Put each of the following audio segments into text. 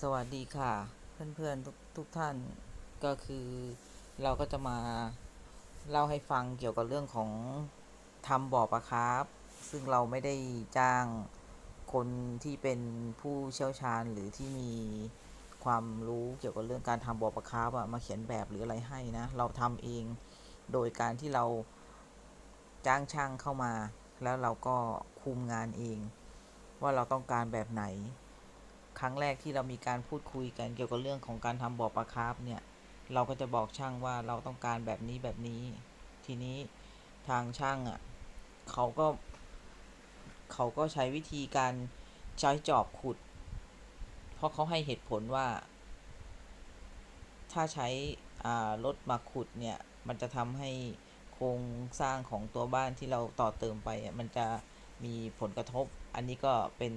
สวัสดีค่ะ เพื่อนๆทุกทุกท่านก็คือเราก็จะมาเล่าให้ฟังเกี่ยวกับเรื่องของทำบ่อปลาคาร์ฟซึ่งเราไม่ได้จ้างคนที่เป็นผู้เชี่ยวชาญหรือที่มีความรู้เกี่ยวกับเรื่องการทำบ่อปลาคาร์ฟมาเขียนแบบหรืออะไรให้นะ เราทำเองโดยการที่เราจ้างช่างเข้ามา แล้วเราก็คุมงานเอง ว่าเราต้องการแบบไหน ครั้งแรกที่เรามีการพูดคุยกันเกี่ยวกับเรื่องของการทำบ่อปลาคาร์ฟเนี่ย เราก็จะบอกช่างว่าเราต้องการแบบนี้แบบนี้ ทีนี้ทางช่างอะเขาก็ เขาก็ใช้วิธีการใช้จอบขุด เพราะเขาให้เหตุผลว่า ถ้าใช้รถมาขุดเนี่ย มันจะทำให้โครงสร้างของตัวบ้านที่เราต่อเติมไปอะมันจะมีผลกระทบ อันนี้ก็เป็น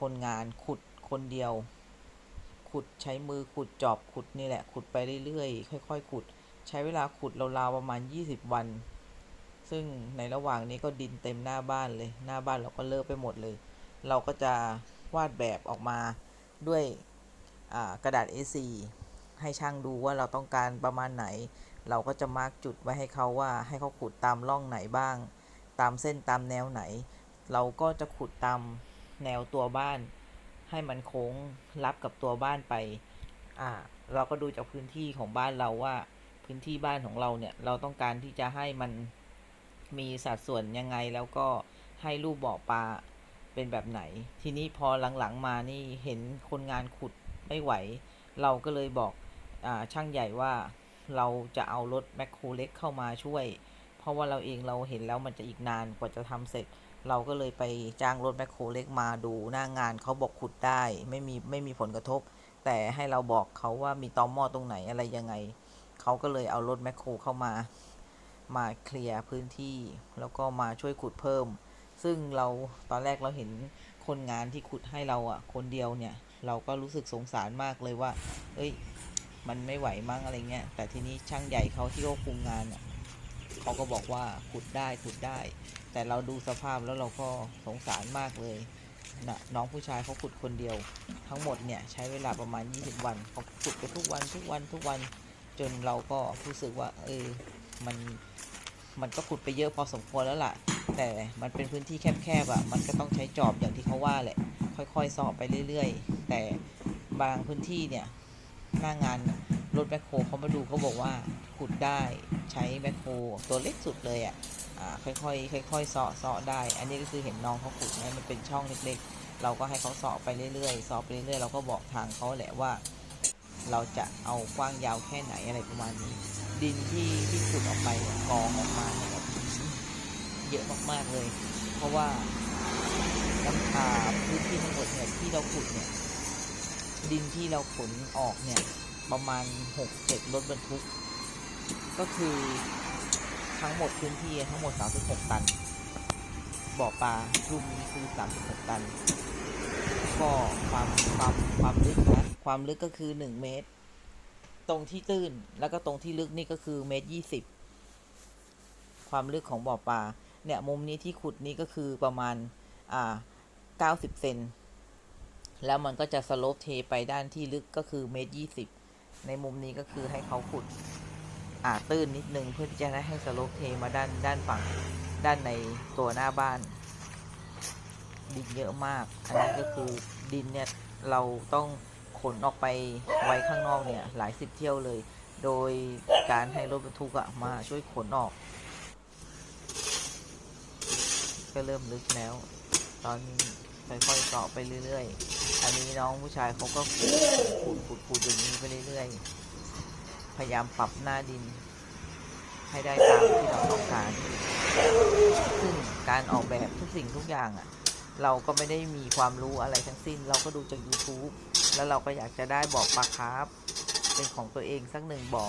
คนงานขุด คนเดียว ขุดใช้มือขุดจอบขุดนี่แหละ ขุดไปเรื่อยๆ ค่อย ๆ ขุด ใช้เวลาขุดราวๆประมาณ 20 วัน ซึ่งในระหว่างนี้ก็ดินเต็มหน้าบ้านเลย หน้าบ้านเราก็เลอะไปหมดเลย เราก็จะวาดแบบออกมาด้วยกระดาษ A4 ให้ช่างดูว่าเราต้องการประมาณไหน เราก็จะมาร์กจุดไว้ให้เขาว่าให้เขาขุดตามร่องไหนบ้าง ตามเส้นตามแนวไหน เราก็จะขุดตามแนวตัวบ้าน ให้มันโค้งรับกับตัวบ้านไป อ่า เราก็ดูจากพื้นที่ของบ้านเราว่า พื้นที่บ้านของเราเนี่ย เราต้องการที่จะให้มันมีสัดส่วนยังไงแล้วก็ให้รูปบ่อปลาเป็นแบบไหน ทีนี้พอหลังๆมานี่เห็นคนงานขุดไม่ไหว เราก็เลยบอกอช่างใหญ่ว่าเราจะเอารถแมคโครเล็กเข้ามาช่วย เพราะว่าเราเองเราเห็นแล้วมันจะอีกนานกว่าจะทำเสร็จ เราก็เลยไปจ้างรถแมคโครเล็กมาดูหน้างานเขาบอกขุดได้ไม่มีไม่มีผลกระทบ แต่ให้เราบอกเขาว่ามีตอหม้อตรงไหนอะไรยังไงเขาก็เลยเอารถแมคโครเข้ามา มาเคลียร์พื้นที่ แล้วก็มาช่วยขุดเพิ่ม ซึ่งเราตอนแรกเราเห็นคนงานที่ขุดให้เราอะ คนเดียวเนี่ย เราก็รู้สึกสงสารมากเลยว่า เอ้ย มันไม่ไหวมั้งอะไรเงี้ยแต่ทีนี้ช่างใหญ่เขาที่เขาคุมงานเขาก็บอกว่าขุดได้ขุดได้ แต่เราดูสภาพแล้วเราก็สงสารมากเลยนะน้องผู้ชายเขาขุดคนเดียว ทั้งหมดเนี่ยใช้เวลาประมาณ 20 วันเขาขุดไปทุกวันทุกวันทุกวันจนเราก็รู้สึกว่า เออมันมันก็ขุดไปเยอะพอสมควรแล้วล่ะ แต่มันเป็นพื้นที่แคบๆอะมันก็ต้องใช้จอบอย่างที่เขาว่าแหละ ค่อยๆสอบไปเรื่อย ๆ แต่บางพื้นที่เนี่ยหน้างานรถแมคโครเขามาดูเขาบอกว่าขุดได้ใช้แมคโครตัวเล็กสุดเลยอะอ่า ค่อยๆค่อยๆเสาะเสาะได้ อันนี้ก็คือเห็นน้องเขาขุดนะมันเป็นช่องเล็กๆ เราก็ให้เขาเสาะไปเรื่อยๆเสาะไปเรื่อยๆ เราก็บอกทางเขาแหละว่า เราจะเอากว้างยาวแค่ไหนอะไรประมาณนี้ ดินที่ที่ขุดออกไปกองออกมาเยอะมากๆเลย เพราะว่าน้ำอ่าพื้นที่ทั้งหมดเนี่ยที่เราขุดเนี่ยดินที่เราขนออกเนี่ยประมาณหกเจ็ดรถบรรทุก ก็คือ ทั้งหมดพื้นที่ทั้งหมด 36 ตัน บ่อปลาลุ่มนี้คือ 36 ตัน ก็ความความความลึกนะ ความลึกก็คือ 1 เมตร ตรงที่ตื้นแล้วก็ตรงที่ลึกนี่ก็คือเมตรยี่สิบความลึกของบ่อปลาเนี่ยมุมนี้ที่ขุดนี่ก็คือประมาณอ่า90เซนแล้วมันก็จะสโลปเทไปด้านที่ลึกก็คือเมตรยี่สิบในมุมนี้ก็คือให้เขาขุด อ่าตื้นนิดนึงเพื่อที่จะได้ให้สโลปเทมาด้านด้านฝั่งด้านในตัวหน้าบ้าน ดินเยอะมาก อันนี้ก็คือดินเนี่ยเราต้องขนออกไปไว้ข้างนอกเนี่ยหลายสิบเที่ยวเลย โดยการให้รถบรรทุกอะมาช่วยขนออก ก็เริ่มลึกแล้ว ตอนนี้ค่อยๆเจาะไปเรื่อยๆ อันนี้น้องผู้ชายเขาก็ขุดขุดขุดอย่างนี้ไปเรื่อยๆ พยายามปรับหน้าดิน ให้ได้ตามที่เราต้องการ ซึ่งการออกแบบทุกสิ่งทุกอย่างอะ่ะ เราก็ไม่ได้มีความรู้อะไรทั้งสิ้น เราก็ดูจาก YouTube แล้วเราก็อยากจะได้บ่อปลาคาร์ฟเป็นของตัวเองสักหนึ่งบ่อ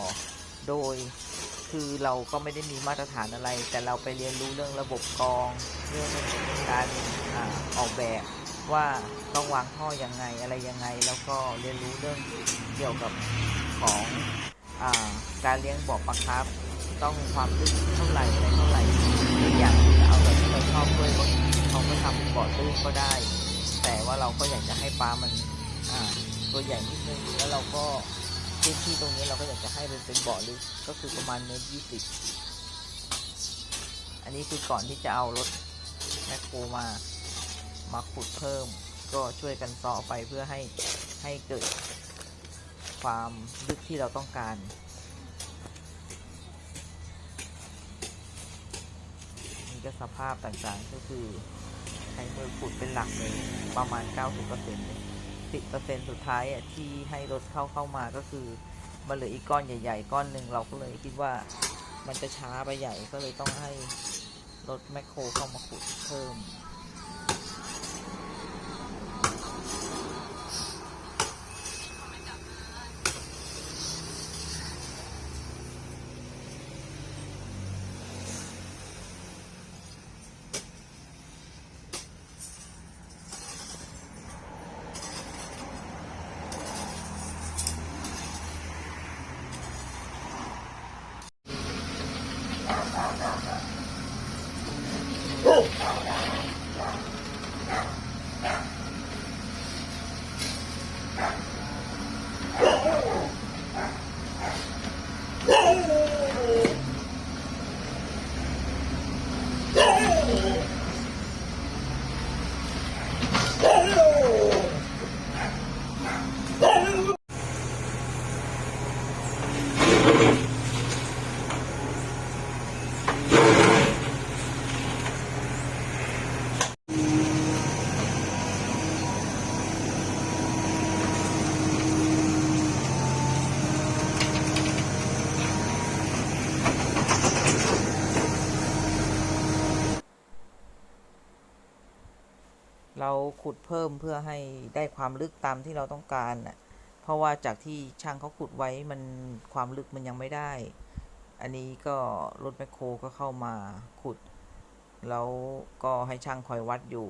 โดยคือเราก็ไม่ได้มีมาตรฐานอะไร แต่เราไปเรียนรู้เรื่องระบบกรอง เรื่องการอออกแบบว่าต้องวางท่อยังไงอะไรยังไง แล้วก็เรียนรู้เรื่องเกี่ยวกับของอการเลี้ยงบ่อปลาคาร์ฟ ต้องความลึกเท่าไหร่อะไรเท่าไหร่อีกอย่างคือเอาแบบที่เราชอบด้วยเขาก็ทำบ่อตื้นก็ได้ แต่ว่าเราก็อยากจะให้ปลามันตัวใหญ่นิดนึงแล้วเราก็พื้นที่ตรงนี้เราก็อยากจะให้มันเป็นบ่อลึกก็คือประมาณเมตรยี่สิบอันนี้คือก่อนที่จะเอารถแมคโครมามาขุดเพิ่ม ก็ช่วยกันเสาะไปเพื่อให้ให้เกิดความลึกที่เราต้องการ ก็สภาพต่างๆ ก็คือใช้มือขุดเป็นหลักเลยประมาณ 90%เลย10%สุดท้ายอะที่ให้รถเข้าเข้ามาก็คือมันเหลืออีกก้อนใหญ่ ๆ ก้อนหนึ่งเราก็เลยคิดว่ามันจะช้าไปใหญ่ก็เลยต้องให้รถแมคโครเข้ามาขุดเพิ่ม เราขุดเพิ่มเพื่อให้ได้ความลึกตามที่เราต้องการน่ะเพราะว่าจากที่ช่างเขาขุดไว้มันความลึกมันยังไม่ได้ อันนี้ก็รถแมคโครก็เข้ามาขุด แล้วก็ให้ช่างคอยวัดอยู่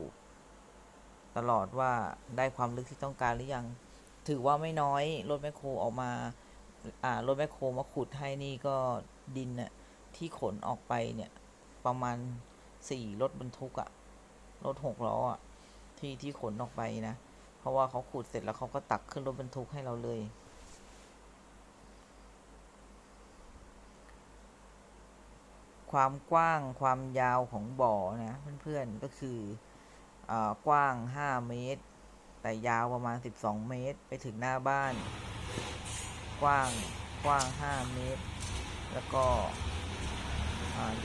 ตลอดว่าได้ความลึกที่ต้องการหรือยัง ถือว่าไม่น้อยรถแมคโครออกมา อ่ารถแมคโครมาขุดให้นี่ก็ดินน่ะที่ขนออกไปเนี่ยประมาณสี่รถบรรทุกอะรถหกล้ออะ ที่ที่ขนออกไปนะ เพราะว่าเขาขุดเสร็จแล้วเขาก็ตักขึ้นรถบรรทุกให้เราเลย ความกว้างความยาวของบ่อนะเพื่อนๆก็คืออกว้าง 5 เมตร แต่ยาวประมาณ 12 เมตร ไปถึงหน้าบ้าน กว้างกว้าง 5 เมตร แล้วก็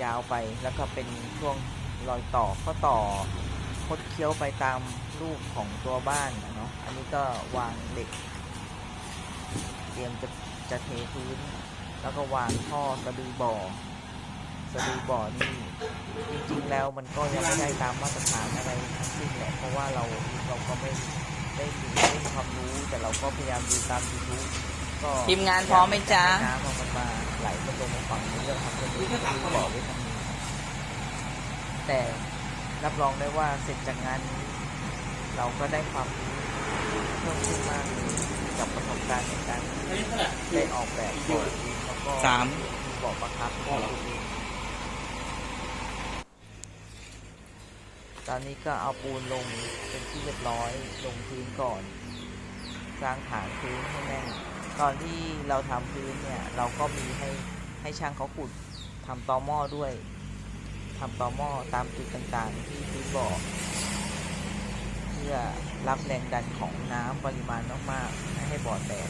ยาวไปแล้วก็เป็นช่วงรอยต่อก็ต่อ ดเคี้ยวไปตามรูปของตัวบ้านเนาะ อันนี้ก็วางเหล็ก เตรียมจะจะเทพื้น แล้วก็วางท่อสะดือบ่อสะดือบ่อนี่จริงๆแล้วมันก็ยังไม่ได้ตามมาตรฐานอะไรทั้งสิ้นแหละเพราะว่าเราเราก็ไม่ได้มีไม่มีความรู้แต่เราก็พยายามดูตามยูทูบก็ทีมงานพร้อมไหมจ๊ะ น้ำมันมาไหลมาตรงฝั่งนี้เราทำเป็นสะดือบ่อไว้ทางนี้แต่ รับรองได้ว่าเสร็จจากงานนี้เราก็ได้ความเพิ่มขึ้นมากกับประสบการณ์ในการได้ออกแบบบ่อเองแล้วก็สามมีบ่อประครับของตัวเองตอนนี้ก็เอาปูนลงเป็นที่เรียบร้อยลงพื้นก่อนสร้างฐานพื้นให้แน่นตอนที่เราทำพื้นเนี่ย เราก็มีให้ให้ช่างเขาขุดทำตอหม้อด้วย ทำต่อหม้อตามจุดต่างๆ ที่พี่บอก เพื่อรับแรงดันของน้ำปริมาณมากๆไม่ให้บ่อแตก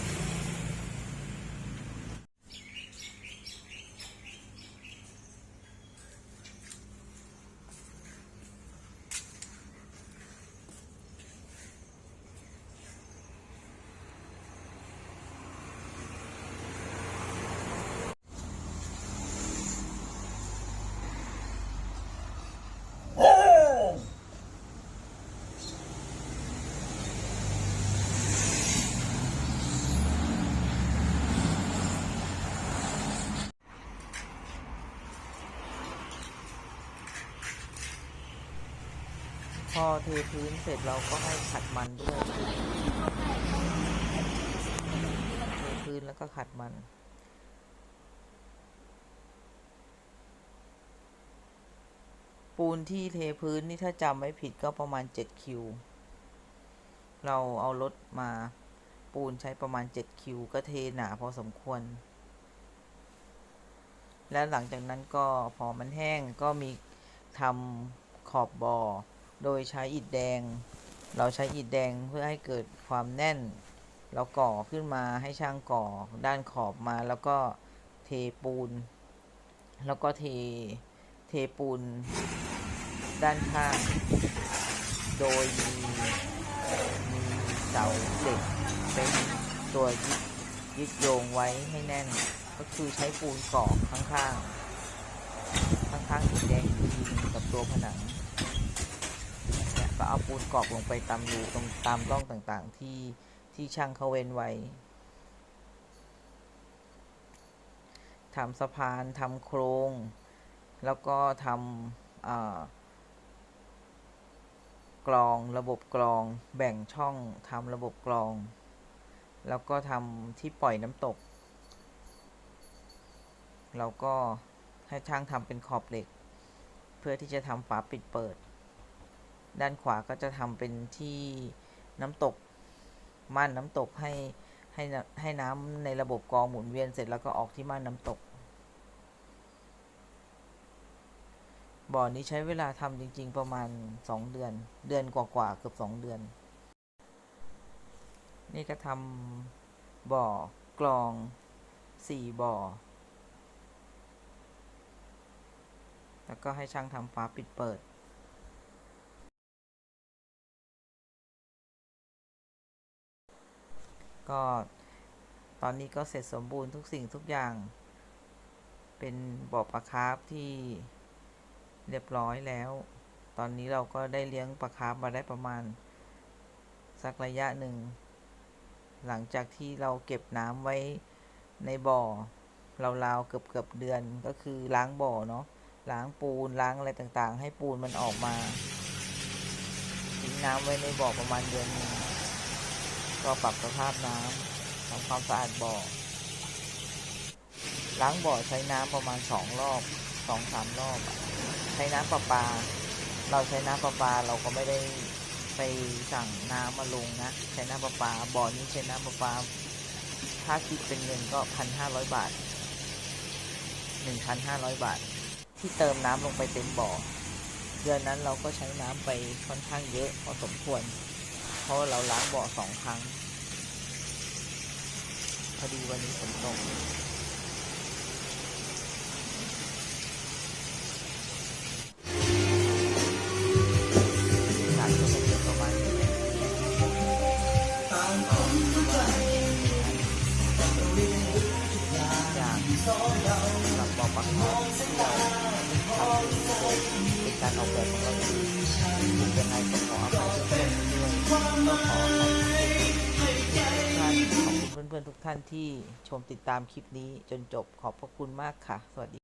พอเทพื้นเสร็จเราก็ให้ขัดมันด้วยเทพื้นแล้วก็ขัดมันปูนที่เทพื้นนี่ถ้าจำไม่ผิดก็ประมาณ 7 คิว เราเอารถมาปูนใช้ประมาณ 7 คิว ก็เทหนาพอสมควร และหลังจากนั้นก็พอมันแห้งก็มีทำขอบบ่อ โดยใช้อิฐแดง เราใช้อิฐแดงเพื่อให้เกิดความแน่น เราก่อขึ้นมาให้ช่างก่อด้านขอบมาแล้วก็เทปูน แล้วก็เทเทปูนด้านข้าง โดยมีมีเสาเหล็กเป็นตัวยึดยึดโยงไว้ให้แน่น ก็คือใช้ปูนกรอข้างๆ ข้างๆอิฐแดงอีกทีนึงกับตัวผนัง ก็เอาปูนกรอกลงไปตามรูตรงตามร่องต่างๆ ที่ที่ช่างเขาเว้นไว้ทำสะพานทำโครง แล้วก็ทำกรองระบบกรอง แบ่งช่องทำระบบกรอง แล้วก็ทำที่ปล่อยน้ำตก เราก็ให้ช่างทำเป็นขอบเหล็ก เพื่อที่จะทำฝาปิดเปิด ด้านขวาก็จะทำเป็นที่น้ำตกม่านน้ำตกให้ให้น้ำให้น้ำในระบบกรองหมุนเวียนเสร็จแล้วก็ออกที่ม่านน้ำตก บ่อนี้ใช้เวลาทำจริง ๆ ประมาณ 2 เดือน เดือนกว่าๆเกือบ 2 เดือน นี่ก็ทำบ่อกรอง 4 บ่อ แล้วก็ให้ช่างทำฝาปิดเปิด ก็ตอนนี้ก็เสร็จสมบูรณ์ทุกสิ่งทุกอย่าง เป็นบ่อปลาคาร์ฟที่เรียบร้อยแล้ว ตอนนี้เราก็ได้เลี้ยงปลาคาร์ฟมาได้ประมาณ สักระยะหนึ่ง หลังจากที่เราเก็บน้ำไว้ในบ่อราวๆเกือบเกือบๆเดือนก็คือล้างบ่อเนาะล้างปูนล้างอะไรต่างๆ ให้ปูนมันออกมาทิ้งน้ำไว้ในบ่อประมาณเดือนนึง ก็ปรับสภาพน้ำทำความสะอาดบ่อ ล้างบ่อใช้น้ำประมาณสองรอบสองสามรอบ ใช้น้ำประปา เราใช้น้ำประปาเราก็ไม่ได้ไปสั่งน้ำมาลงนะ ใช้น้ำประปา บ่อนี้ใช้น้ำประปา ถ้าคิดเป็นเงินก็พันห้าร้อยบาทหนึ่งพันห้าร้อยบาท ที่เติมน้ำลงไปเต็มบ่อ เดือนนั้นเราก็ใช้น้ำไปค่อนข้างเยอะพอสมควร เพราะเราล้างเบาะสองครั้ง พอดีวันนี้ฝนตก ท่านที่ชมติดตามคลิปนี้จนจบขอบพระคุณมากค่ะ สวัสดี